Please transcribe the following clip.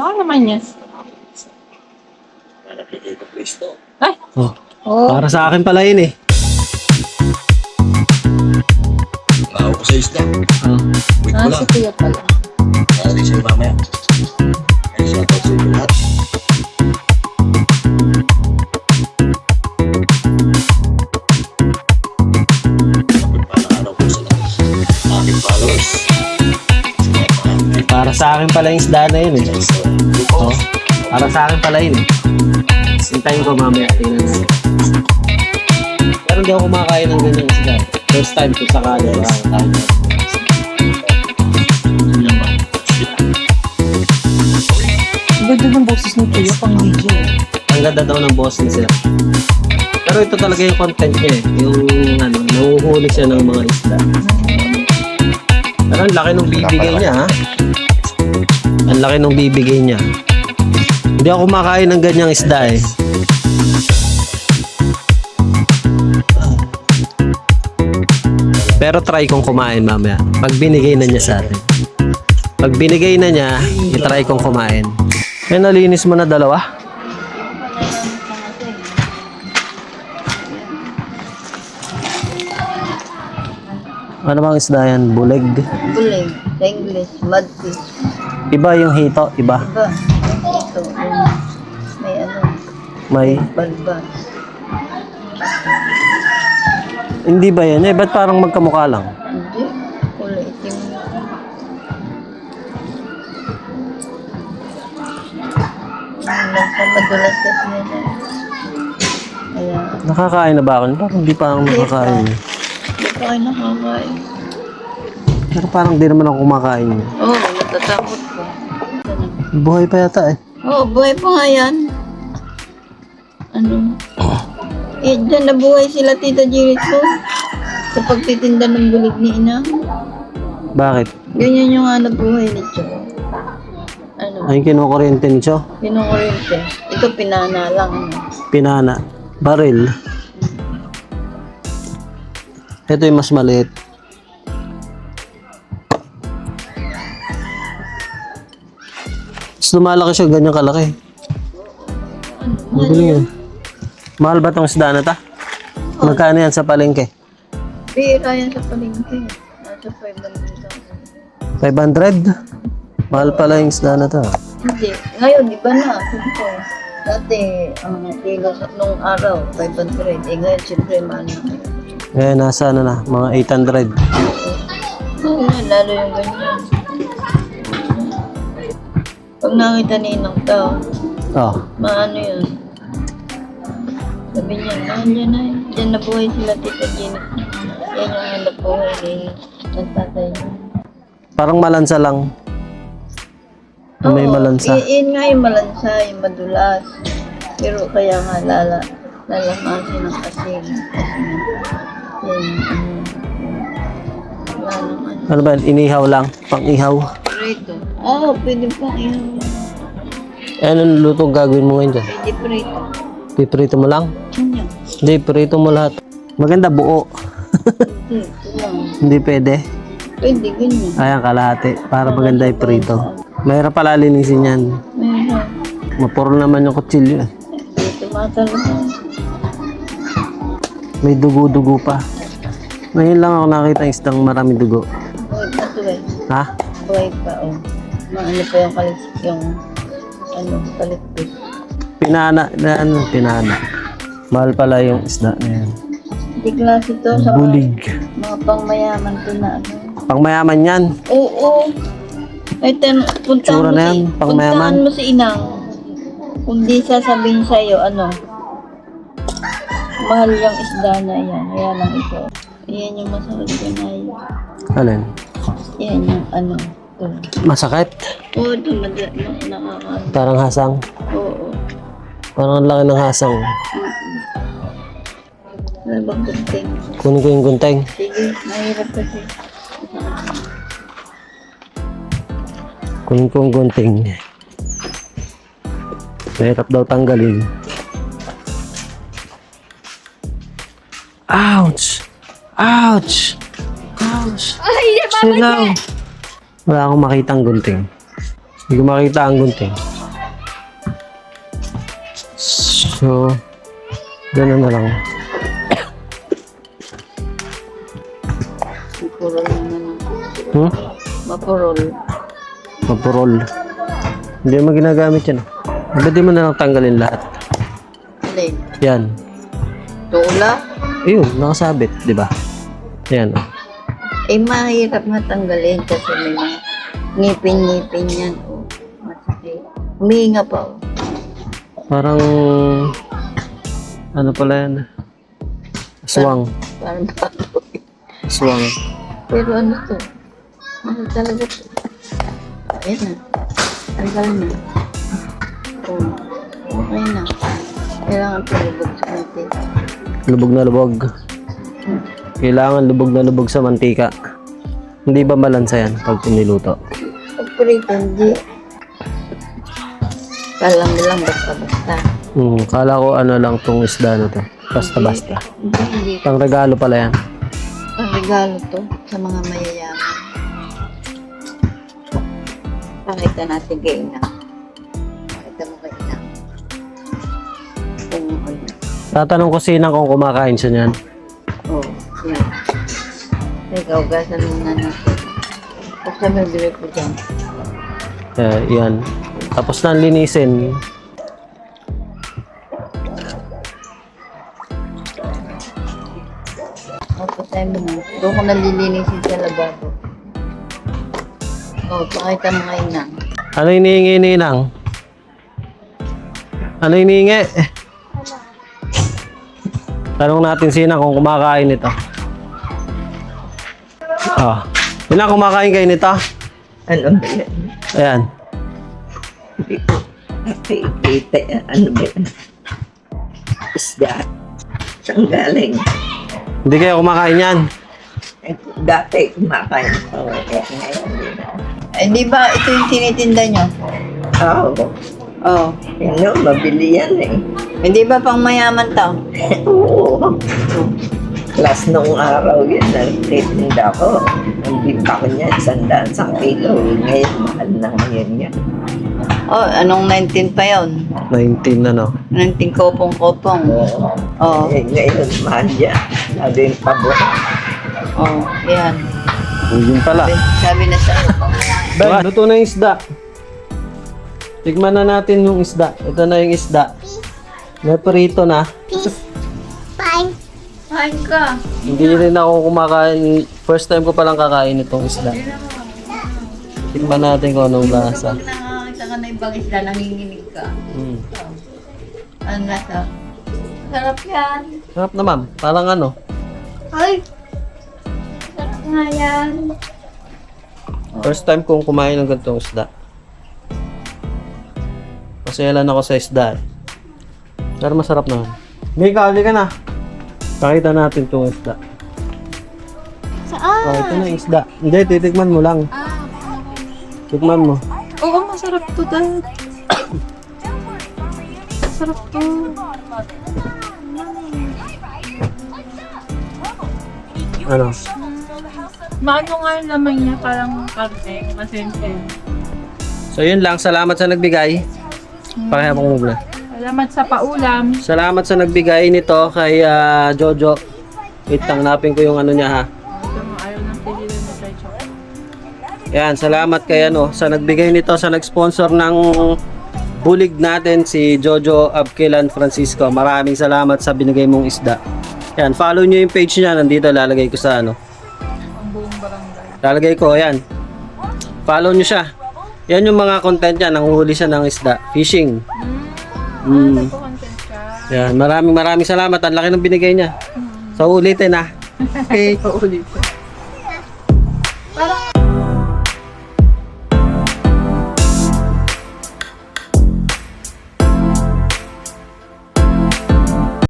Baka naman yan. Nalagay ko pwesto. Ay! Oh, Oh. para sa akin pala yun eh. Baho ko sa isda. Oh. Wait ko Ah, lang. si Kuya pala. Nalagay sa'yo mamaya. Para sa akin pala yung isda na yun eh. Oh. Para sa akin pala yun eh. Sintayin ko mamaya. Tingnan natin. Pero hindi ako kumakain ng ganyan isda. First time ko sa kanya. Makakain. Ganda ng boses ni Kuya pang video. Ang ganda daw ng boss ni sir. Pero ito talaga yung content niya eh. Yung ano, nahuhuli siya ng mga isda. Pero ang laki nung bibigay niya ha. Ang laki nung bibigay niya. Hindi ako kumakain ng ganyang isda eh. Pero try kong kumain mamaya. Pag binigay na niya sa atin. Pag binigay na niya, itry kong kumain. Eh, nalinis mo na dalawa? Ano bang isda yan? Buleg? Bulig, sa English, mudfish. Iba yung hito, iba. Iba, ito, may ano, May, balbas. hindi ba yan? Eh, ba't parang magkamukha lang? Hindi, kulay itim. Nagpamadulas kasi eh. Kaya, Nakakain na ba ako? Parang hindi pa ako nakakain. hindi kayo nakakain. Pero parang di naman ako kumakain. Oo, oh, natatakot ko. Buhay pa yata eh. Oo, oh, buhay pa nga yan. Ano? Eh, dyan nabuhay sila Tita Jericho. Sa pagtitinda ng bulig ni Ina. Bakit? Ganyan yung nga nabuhay ni Cho. Ano? Ay, kinukuryente ni Cho. Pinukurente. Ito pinana lang. Ano? Pinana. Baril. Ito yung mas maliit. Mas lumalaki siya ganyan kalaki. Ang galing yun. Mahal ba tong isda na ta? Magkano yan sa palengke? Bira yan sa palengke. Nasa 500. 500? Mahal pala yung isda na to. Hindi. Ngayon, di ba na? Siyempre. Dati, ang sa nung araw, 500. Eh, ngayon, siyempre, mahal na ngayon. Ngayon, nasa ano na, mga 800. Oo, lalo yung ganyan. Pag nakita ni Inang tao, Oh, maano yun? Sabi niya, mahal yan na. Diyan na buhay sila, Tita Jenny. Yan yung hanap buhay ni ng tatay niya. parang malansa lang. May Oo, malansa. i- yun nga yung malansa, yung madulas. Pero kaya nga lala, lalamasin ng asin. Kasi ano. Ano ba, inihaw lang, pang ihaw. Prito. Oo, oh, pwede pang ihaw. Eh, anong lutong gagawin mo ngayon dyan? Pwede prito. Piprito mo lang? Ano yan? Hindi, prito mo lahat. Maganda buo. Hindi. Hindi pwede. Pwede, ganyan. Ayan, kalahati. Para maganda yung prito. Mahirap pala linisin yan. Meron. Mapuro naman yung kutsilyo. eh. Tumatalo. May dugo-dugo pa. Ngayon lang ako nakita ng isdang maraming dugo. Buhay pa to eh. Ha? Buhay pa, oh. Maano pa yung kalit, yung, ano, kalitpit. Pinana, na ano, pinana. Mahal pala yung isda na yan. Hindi klase to sa Bulig. mga pangmayaman to na ano. Pang mayaman yan. Oo. Ay, ten, puntahan Tsura mo na yan, si, pangmayaman. puntahan mo si Inang. Kung di sasabihin sa'yo, ano, mahal yung isda na yan. Ayan lang ito. Ayan yung masakit ko na yun. Alin? Yan yung ano, to. Masakit. Oo, ito, mad- na, nakaka, Parang hasang. oo. Parang ang laki ng hasang. Ano bang kunting? Kunin ko yung gunting. Sige, mahirap kasi. Kunin ko yung gunting. Mahirap daw tanggalin. Ouch! Ouch! Ouch! Ay, Wala akong makita ang gunting. Hindi ko makita ang gunting. So, ganun na lang. Mapurol naman. Hmm? Mapurol. Mapurol. Hindi mo ginagamit yan. Ba't di mo na lang tanggalin lahat? Alin? Yan. Tula? Ayun, nakasabit, di ba? Yan. oh. Eh, mahirap nga tanggalin kasi may mga ngipin-ngipin yan. Oh, masakit. Humihinga pa. Oh. Parang, ano pala yan? Aswang. Parang bago. Aswang. Pero ano to? Ano talaga to? Ayan na. Tanggal na. Oh, okay na. Kailangan sa konti. Lubog na lubog. Kailangan lubog na lubog sa mantika. Hindi ba malansa yan pag niluto? Pag prito, hindi. Kala mo lang basta-basta. Hmm, kala ko ano lang tong isda na to. Basta-basta. Hindi, hindi. Pang regalo pala yan. Ang regalo to sa mga mayayaman. Pakita natin kay Ina. Pakita mo kay Tatanong ko sina kung kumakain siya niyan. Oh, yan. Teka, ugasan muna natin. Buksan mo yung bibig ko dyan. Eh, yan. Tapos na linisin. Tapos tayo mo na. Doon ko nalilinisin sa lababo. Oh, pakita mo kay Ina. Ano hinihingi ni Inang? Ano hinihingi? Tanong natin si Inang kung kumakain ito. Ah. Inang, kumakain kayo nito? Ano ba yan? Ayan. Yan. Ano ba yan? Isda. Saan galing? Hindi kayo kumakain yan. Eh, Dati kumakain ko. Eh, ngayon. Eh, di ba ito yung tinitinda nyo? Oo. Oh. Ano, mabili yan eh. Hindi ba pang mayaman to? Oo. Last nung araw yun, nagtitinda ko. Ang bimba ko niya, isang daan sa kilo. Ngayon, mahal na ngayon yan. Oh, anong 19 pa yon? 19 ano. 19 kopong-kopong. Oo. Oh, Eh, ngayon, mahal yan. Lalo yung pabor. oh, yan. Yun pala. Sabi, sabi na sa Ben, luto na yung isda. Tigman na natin yung isda. Ito na yung isda. May prito na. Kain ka. Hindi rin ako kumakain. First time ko palang kakain itong isda. Tignan natin kung anong lasa. Pag nakakita ka na ibang isda, nanginginig ka. Mm. Ano na to? Sarap yan. Sarap na ma'am. Parang ano. Ay! Sarap nga yan. First time kong kumain ng ganitong isda. Pasayalan ako sa isda. eh. Pero masarap naman. May kali ka na. Pakita natin itong isda. Saan? Oh, ito na yung isda. Hindi, titikman mo lang. Tikman mo. Oo, masarap to, dad. Masarap to. Ano? Maano nga yung laman niya, parang karne, masense. So yun lang. Salamat sa nagbigay. Pakaya mo muna. Salamat sa paulam. Salamat sa nagbigay nito kay ah, Jojo. Wait lang, napin ko yung ano niya ha. Ito mo, ayaw ng tigilan na tayo chocolate. Yan, salamat kay ano, sa nagbigay nito, sa nag-sponsor ng bulig natin si Jojo Abkilan Francisco. Maraming salamat sa binigay mong isda. Yan, follow nyo yung page niya. Nandito, lalagay ko sa ano. Ang buong barangay. Lalagay ko, yan. Follow nyo siya. Yan yung mga content niya. Nanguhuli siya ng isda. Fishing. Hmm. Mm. Ka. Yan, maraming maraming salamat. Ang laki ng binigay niya. Sa ulitin ah. Okay. Paulit.